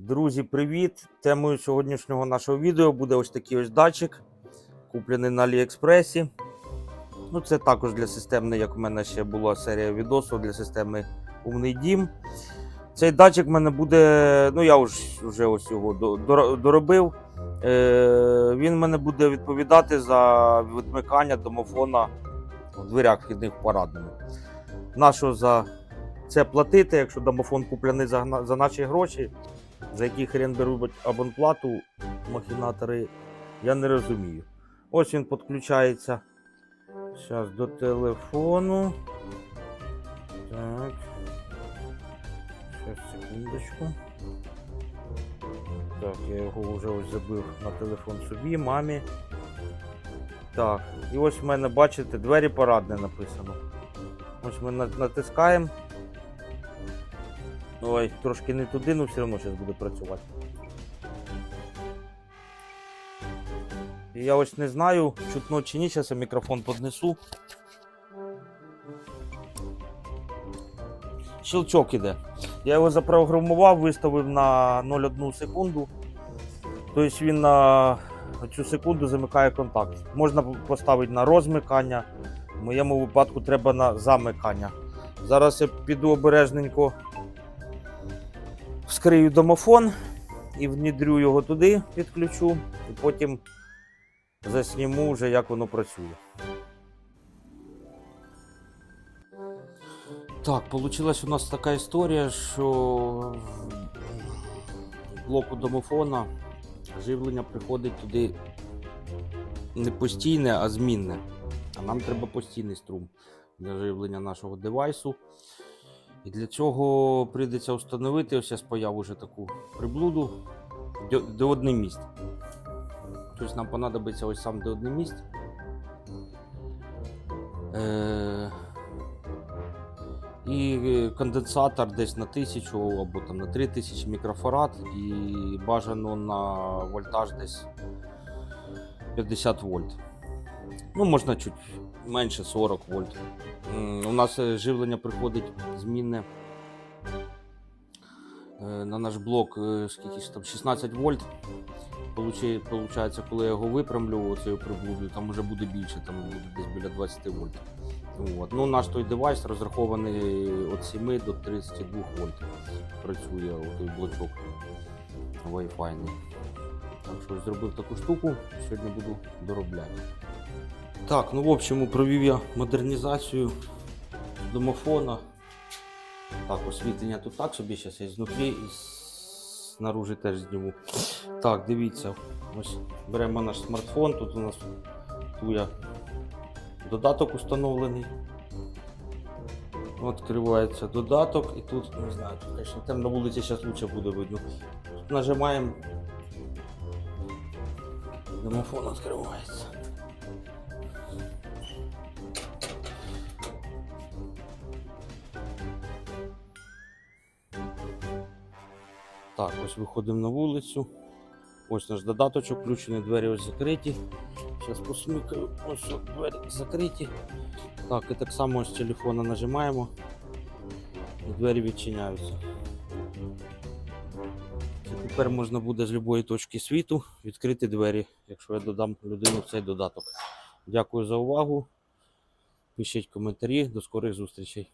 Друзі, привіт! Темою сьогоднішнього нашого відео буде ось такий ось датчик, куплений на Аліекспресі. Ну, це також для системної, як у мене ще була серія відосів для системи Умний Дім. Цей датчик в мене буде, ну я вже, ось його доробив. Е, він в мене буде відповідати за відмикання домофона в дверях вхідних в парадному. Нащо за це платити, якщо домофон куплений за, за наші гроші, за які хрен беруть абонплату махінатори, я не розумію. Ось він підключається зараз до телефону. Так. Зараз, секундочку. Так, я його вже ось забив на телефон собі, мамі. Так, і ось в мене, бачите, двері парадне написано. Ось ми натискаємо. Ой, трошки не туди, але все одно зараз буде працювати. Я ось не знаю, чутно чи ні, зараз мікрофон піднесу. Щелчок іде. Я його запрограмував, виставив на 0,1 секунду. Тобто він на цю секунду замикає контакт. Можна поставити на розмикання. В моєму випадку треба на замикання. Зараз я піду обережненько вскрию домофон і внідрю його туди, підключу, і потім засніму вже, як воно працює. Так, вийшла у нас така історія, що в блоку домофона живлення приходить туди не постійне, а змінне. А нам треба постійний струм для живлення нашого девайсу. І для цього прийдеться встановити, ось я спаяв уже таку приблуду, ди- диодний міст. Тобто нам понадобиться ось сам диодний міст. Е- і конденсатор десь на 1000 або там на 3000 мікрофарад і бажано на вольтаж десь 50 вольт. Ну, можна чуть менше 40 вольт. У нас е, живлення приходить змінне е, на наш блок, е, скільки там 16 вольт. Получається, коли я його випрямлю цією приблудою, там вже буде більше, там буде десь біля 20 вольт. От. Ну, наш той девайс розрахований від 7 до 32 вольт. Працює той блочок Wi-Fi. Так що зробив таку штуку, сьогодні буду доробляти. Так, ну в общем, провів я модернізацію домофона. Так, освітлення тут так собі, зараз я знутрі і снаружи теж зніму. Так, дивіться, ось беремо наш смартфон, тут у нас туя додаток установлений. Відкривається додаток і тут, не знаю, тут, звісно, там на вулиці зараз лучше буде видно. Тут нажимаємо. Домофон відкривається. Так, ось виходимо на вулицю. Ось наш додаточок, включені двері ось закриті. Зараз посмикаю, ось двері закриті. Так, і так само з телефона нажимаємо. І двері відчиняються. Це тепер можна буде з будь-якої точки світу відкрити двері, якщо я додам людину цей додаток. Дякую за увагу. Пишіть коментарі. До скорих зустрічей.